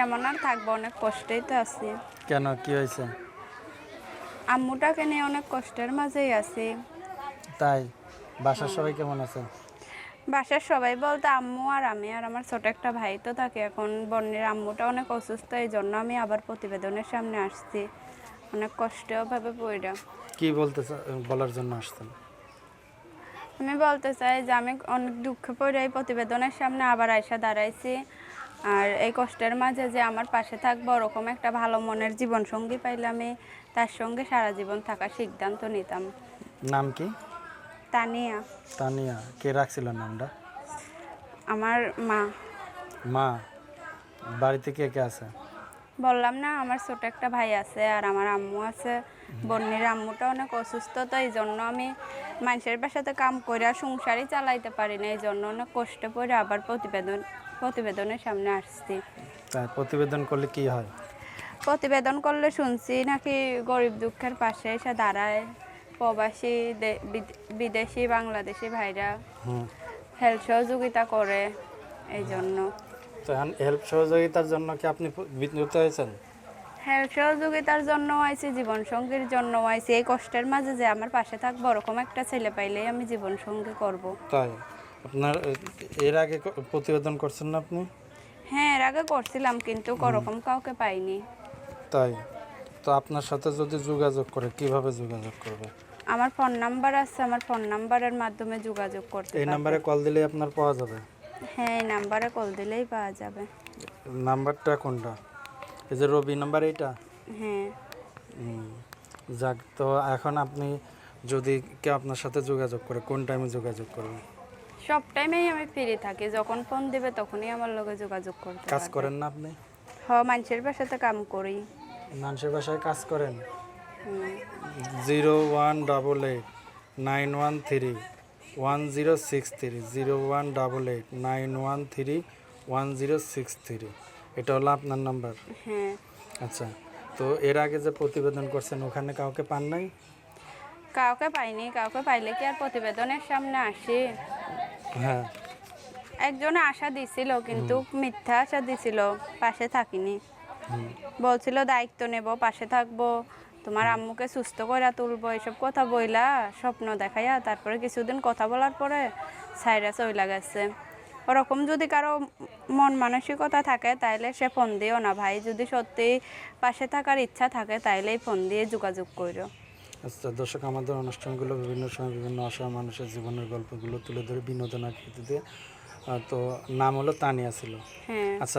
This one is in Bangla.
কেমন আর থাকব? অনেক কষ্টেই তো আছি। কেন? কি হয়েছে? আম্মুটাকে নিয়ে অনেক কষ্টের মাঝেই আছি। তাই? বাসার সবাই কেমন আছে? বাসার সবাই বলতে আম্মু আর আমি আর আমার ছোট একটা ভাই তো থাকে এখন। বন্যের আম্মুটা অনেক অসুস্থ এই জন্য আমি আবার প্রতিবেদনের সামনে আসছি। অনেক কষ্টেও ভাবে পড়া কি বলতে বলার জন্য আসতেন আমি বলতে চাই যে আমি অনেক দুঃখে পড়ে এই প্রতিবেদনের সামনে আবার আয়সা দাঁড়াইছি। আর এই কষ্টের মাঝে যে আমার পাশে থাকব ওরকম একটা ভালো মনের জীবন সঙ্গী পাইলামে তার সঙ্গে সারা জীবন থাকার সিদ্ধান্ত নিতাম। নাম কি? তানিয়া। তানিয়া। কে রাখছিল নামটা? আমার মা। মা। বাড়িতে কে কে আছে? বললাম না আমার ছোট একটা ভাই আছে আর আমার আম্মু আছে। বন্যের আম্মুটা অনেক অসুস্থ তো এই জন্য আমি মানুষের বাসাতে কাম করে আর সংসারই চালাইতে পারি না। এই জন্য অনেক কষ্ট করে আবার প্রতিবেদন প্রতিবেদনের সামনে আসছি। প্রতিবেদন করলে কি হয়? প্রতিবেদন করলে শুনছি নাকি গরিব দুঃখের পাশে এসে দাঁড়ায়। প্রবাসী বিদেশি বাংলাদেশি ভাইরা হেল্প সহযোগিতা করে। এই জন্য তো হেল্প সহযোগিতার জন্য কি আপনি বিদ্যুৎ হয়েছেন হেল্প সহযোগিতার জন্য আইছি জীবন সঙ্গীর জন্য আইছি। এই কষ্টের মাঝে যে আমার পাশে থাকব ওরকম একটা ছেলে পাইলেই আমি জীবন সঙ্গী করব। তাই? আপনার এর আগে প্রতিবেদন করছেন না আপনি? হ্যাঁ এর আগে করছিলাম কিন্তু ওরকম কাউকে পাইনি। তাই? তো আপনার সাথে যদি যোগাযোগ করে কীভাবে যোগাযোগ করবে? আমার ফোন নাম্বার আছে আমার ফোন নাম্বারের মাধ্যমে যোগাযোগ করতে এই নাম্বারে কল দিলে আপনার পাওয়া যাবে। হ্যাঁ এই নাম্বারে কল দিলেই পাওয়া যাবে। নাম্বারটা কোনটা? এই যে রবি নাম্বার এইটা? হ্যাঁ। যাক তো এখন আপনি যদি কেউ আপনার সাথে যোগাযোগ করে কোন টাইমে যোগাযোগ করবে? সব টাইমেই আমি ফ্রি থাকি। যখন ফোন দিবে তখনই আমার লগে যোগাযোগ করতে কাজ পারবে। করেন না আপনি? হ মানুষের বাসাতে কাম করি। মানুষের বাসায় কাজ করেন? হুম। Zero one double eight nine one three. One zero six three zero one double eight nine one three one zero six three এটা হলো আপনার নাম্বার। হ্যাঁ। আচ্ছা তো এর আগে যে প্রতিবেদন করছেন ওখানে কাউকে পান নাই? কাউকে পাইনি কাউকে পাইলে কি আর প্রতিবেদনের সামনে আসি? হ্যাঁ। একজন আশা দিছিল কিন্তু মিথ্যা আশা দিছিল পাশে থাকিনি। বলছিল দায়িত্ব নেব পাশে থাকব। তোমার আম্মুকে সুস্থ করে তুলবো এসব কথা বইলা স্বপ্ন দেখাইয়া তারপরে কিছুদিন কথা বলার পরে সাইরা চইলা গেছে। ওরকম যদি কারও মন মানসিকতা থাকে তাইলে সে ফোন দিও না ভাই। যদি সত্যি পাশে থাকার ইচ্ছা থাকে তাইলেই ফোন দিয়ে যোগাযোগ করো আচ্ছা দর্শক আমাদের অনুষ্ঠানগুলো বিভিন্ন সময় বিভিন্ন অসহায় মানুষের জীবনের গল্পগুলো তুলে ধরে বিনোদন আকৃতিতে আহ, তো নাম হলো তানিয়া ছিল। হ্যাঁ। আচ্ছা